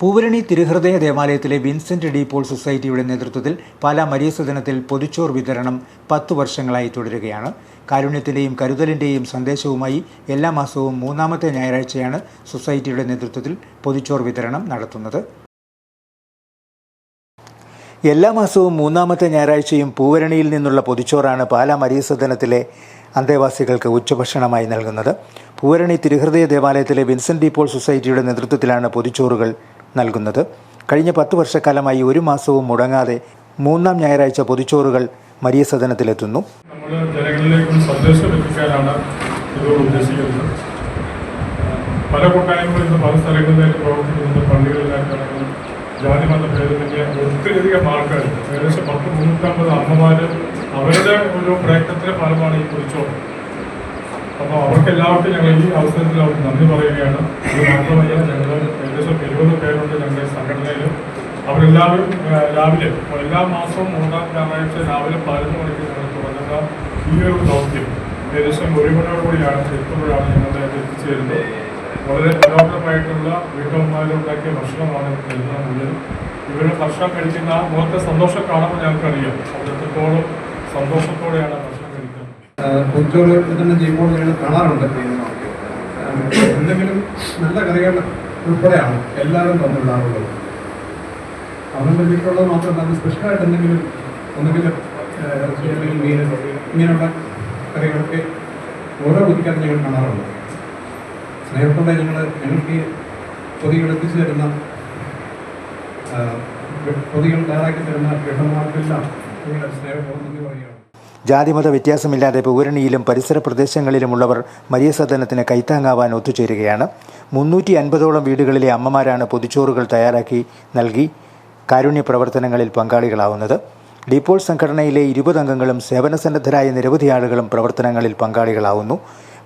പൂവരണി തിരുഹൃദയ ദേവാലയത്തിലെ Vincent de Paul സൊസൈറ്റിയുടെ നേതൃത്വത്തിൽ പാലാ മരീസ സദനത്തിൽ പൊതിച്ചോർ വിതരണം പത്തു വർഷങ്ങളായി തുടരുകയാണ്. കാരുണ്യത്തിന്റെയും കരുതലിന്റെയും സന്ദേശവുമായി എല്ലാ മാസവും മൂന്നാമത്തെ ഞായറാഴ്ചയാണ് സൊസൈറ്റിയുടെ നേതൃത്വത്തിൽ പൊതിച്ചോർ വിതരണം നടത്തുന്നത്. എല്ലാ മാസവും മൂന്നാമത്തെ ഞായറാഴ്ചയും പൂവരണിയിൽ നിന്നുള്ള പൊതിച്ചോറാണ് പാലാ മരീസ സദനത്തിലെ അന്തേവാസികൾക്ക് ഉച്ചഭക്ഷണമായി നൽകുന്നത്. പൂവരണി തിരുഹൃദയ ദേവാലയത്തിലെ വിൻസെന്റ് ഡി പോൾ സൊസൈറ്റിയുടെ നേതൃത്വത്തിലാണ് പൊതിച്ചോറുകൾ നൽകുന്നത്. കഴിഞ്ഞ പത്ത് വർഷക്കാലമായി ഒരു മാസവും മുടങ്ങാതെ മൂന്നാം ഞായറാഴ്ച പൊതിച്ചോറുകൾ മരിയ സദനത്തിലെത്തുന്നു. നമ്മൾ ജനങ്ങളിലേക്ക് സന്ദേശം എത്തിക്കാനാണ് ഇതോട് ഉദ്ദേശിക്കുന്നത്. പല കൂട്ടായ്മകളും ഇന്ന് പല സ്ഥലങ്ങളിലായിട്ട് പ്രവർത്തിക്കുന്നുണ്ട് പള്ളികളിലായിട്ടടക്കം ജാതിമത ഭേദമന്യേ ഒത്തിരിയധികം ആൾക്കാർ ഏകദേശം പത്ത് മുന്നൂറ്റമ്പത് അമ്മമാർ അവരുടെ ഒരു പ്രയത്നത്തിന്റെ ഫലമാണ് ഈ കുറിച്ചോറ് അപ്പോൾ അവർക്ക് ഞങ്ങൾ ഈ അവസരത്തിൽ അവർക്ക് നന്ദി പറയുകയാണ്. അത് മാത്രമല്ല ഞങ്ങൾ ഏകദേശം എഴുപത് പേരുണ്ട് സംഘടനയിൽ അവരെല്ലാവരും രാവിലെ എല്ലാ മാസവും മൂന്നാം ഞായറാഴ്ച രാവിലെ പതിനൊന്ന് മണിക്ക് ഞങ്ങൾ തുടങ്ങുന്ന ഈ ഒരു ദൗത്യം ഏകദേശം ഒരു മണിയോടുകൂടിയാണ് എത്തുമ്പോഴാണ് ഞങ്ങളുടെ എത്തിച്ചേരുന്നത്. വളരെ മനോഹരമായിട്ടുള്ള വീട്ടമ്മമാരുണ്ടാക്കിയ ഭക്ഷണമാണ് എല്ലാം മുഴുവൻ ഇവർ ഭക്ഷണം കഴിക്കുന്ന മുഖത്തെ സന്തോഷം കാണുമ്പോൾ ഞങ്ങൾക്കറിയാം. അവർ എത്രത്തോളം സന്തോഷത്തോടെയാണ് ഭക്ഷണം കഴിക്കുന്നത്. തന്നെ ചെയ്യുമ്പോൾ ഞങ്ങൾ കാണാറുണ്ട്. എന്തെങ്കിലും നല്ല കറികൾ ഉൾപ്പെടെയാണ് എല്ലാവരും തന്നിടാറുള്ളത് അവരുടെ വീട്ടിലുള്ളത് മാത്രമല്ല സ്പെഷ്യലായിട്ട് എന്തെങ്കിലും ഒന്നെങ്കിലും അല്ലെങ്കിൽ മീൻ ഇങ്ങനെയുള്ള കറികളൊക്കെ ഓരോ കുട്ടിക്കാരും ഞങ്ങൾ കാണാറുണ്ട്. സ്നേഹത്തോടെ ഞങ്ങൾ ഞങ്ങൾക്ക് പൊതികൾ എത്തിച്ചു തരുന്ന പൊതികൾ തയ്യാറാക്കി തരുന്ന സ്നേഹപൂർവം നന്ദി പറയുകയാണ്. ജാതിമത വ്യത്യാസമില്ലാതെ പൂരണിയിലും പരിസര പ്രദേശങ്ങളിലുമുള്ളവർ മരിയ സദനത്തിന് കൈത്താങ്ങാവാൻ ഒത്തുചേരുകയാണ്. മുന്നൂറ്റി അൻപതോളം വീടുകളിലെ അമ്മമാരാണ് പൊതിച്ചോറുകൾ തയ്യാറാക്കി നൽകി കാരുണ്യ പ്രവർത്തനങ്ങളിൽ പങ്കാളികളാവുന്നത്. ഡിപ്പോൾ സംഘടനയിലെ ഇരുപത് അംഗങ്ങളും സേവനസന്നദ്ധരായ നിരവധി ആളുകളും പ്രവർത്തനങ്ങളിൽ പങ്കാളികളാവുന്നു.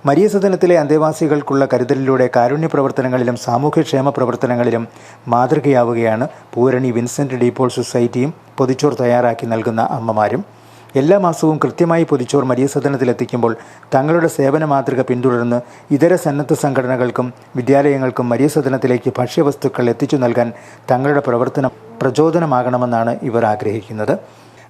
മരിയ സദനത്തിലെ അന്തേവാസികൾക്കുള്ള കരുതലിലൂടെ കാരുണ്യ പ്രവർത്തനങ്ങളിലും സാമൂഹ്യക്ഷേമ പ്രവർത്തനങ്ങളിലും മാതൃകയാവുകയാണ് പൂരണി വിൻസെന്റ് ഡീപ്പോൾ സൊസൈറ്റിയും പൊതിച്ചോർ തയ്യാറാക്കി നൽകുന്ന അമ്മമാരും. എല്ലാ മാസവും കൃത്യമായി പൊതിച്ചോർ മരിയ സദനത്തിലെത്തിക്കുമ്പോൾ തങ്ങളുടെ സേവന മാതൃക പിന്തുടർന്ന് ഇതര സന്നദ്ധ സംഘടനകൾക്കും വിദ്യാലയങ്ങൾക്കും മരിയ സദനത്തിലേക്ക് ഭക്ഷ്യവസ്തുക്കൾ എത്തിച്ചു നൽകാൻ തങ്ങളുടെ പ്രവർത്തനം പ്രചോദനമാകണമെന്നാണ് ഇവർ ആഗ്രഹിക്കുന്നത്.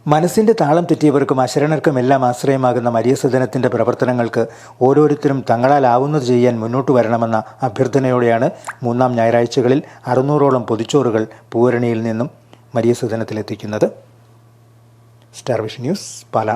മനസ്സിന്റെ താളം തെറ്റിയവർക്കും അശരണർക്കും എല്ലാം ആശ്രയമാകുന്ന മരിയ സദനത്തിന്റെ പ്രവർത്തനങ്ങൾക്ക് ഓരോരുത്തരും തങ്ങളാലാവുന്നത് ചെയ്യാൻ മുന്നോട്ട് വരണമെന്ന അഭ്യർത്ഥനയോടെയാണ് മൂന്നാം ഞായറാഴ്ചകളിൽ അറുന്നൂറോളം പൊതിച്ചോറുകൾ പൂരണിയിൽ നിന്നും മരിയ സദനത്തിലെത്തിക്കുന്നത് സ്റ്റാർ വിഷൻ ന്യൂസ് പാലാ.